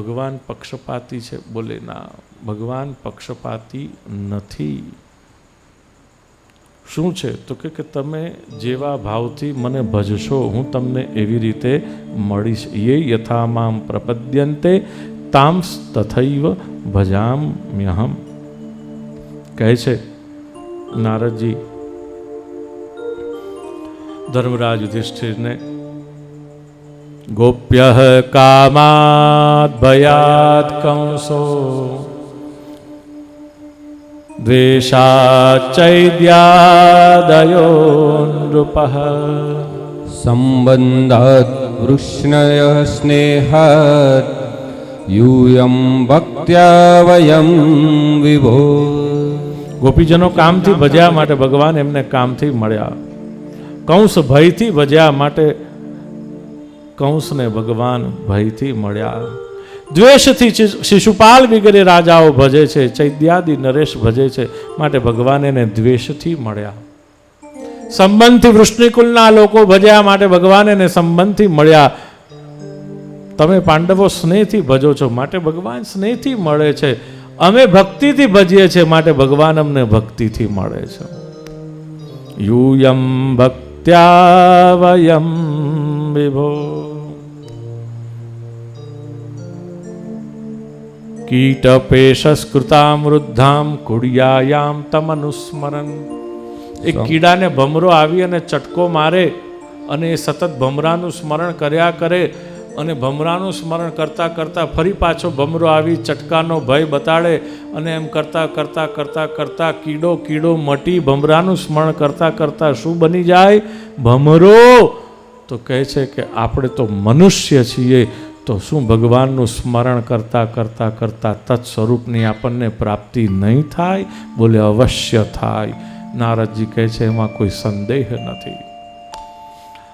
ભગવાન પક્ષપાતી છે? બોલે, ના, ભગવાન પક્ષપાતી નથી. શું છે? તો કે કે તમે જેવા ભાવથી મને ભજશો, હું તમને એવી રીતે મળીશ. યે યથામામ પ્રપદ્યંતે તામસ તથૈવ ભજામ્યહમ. કહે છે, નારદજી, ધર્મરાજ યુધિષ્ઠિરને ગોપ્ય કામાદ ભયાત કંસો દ્વેષાચૈદ્યાદયો નૃપ सम्बन्धात् वृष्णयः स्नेहात् यूयं भक्त्या वयं विभो ગોપીજનો કામથી ભજ્યા માટે ભગવાન એમને કામથી મળ્યા કંસ ભયથી ભજ્યા માટે કંસને ભગવાન ભયથી મળ્યા. દ્વેષથી શિશુપાલ વગેરે રાજાઓ ભજે છે ચૈદ્યાદિ નરેશ ભજે છે, માટે ભગવાન એને દ્વેષથી મળ્યા. સંબંધથી વૃષ્ણિકુલના લોકો ભજ્યા માટે ભગવાન એને સંબંધથી મળ્યા. તમે પાંડવો સ્નેહથી ભજો છો, માટે ભગવાન સ્નેહથી મળે છે. અમે ભક્તિથી ભજીએ છીએ, માટે ભગવાન અમને ભક્તિથી મળે છે. યુયમ ભક્ત્યા વયમ વિભો કીટપેશસ્કૃતામ વૃદ્ધામ કુડિયાયામ તમનુસ્મરન એ કીડાને ભમરો આવી અને ચટકો મારે અને એ સતત ભમરાનું સ્મરણ કર્યા કરે અને ભમરાનું સ્મરણ કરતાં કરતાં ફરી પાછો ભમરો આવી ચટકાનો ભય બતાડે અને એમ કરતાં કરતાં કરતાં કરતાં કીડો કીડો મટી ભમરાનું સ્મરણ કરતાં કરતાં શું બની જાય? ભમરો તો કહે છે કે આપણે તો મનુષ્ય છીએ, તો શું ભગવાનનું સ્મરણ કરતાં કરતાં કરતાં તત્ સ્વરૂપની આપણને પ્રાપ્તિ નહીં થાય? બોલે, અવશ્ય થાય. નારદજી કહે છે, એમાં કોઈ સંદેહ નથી.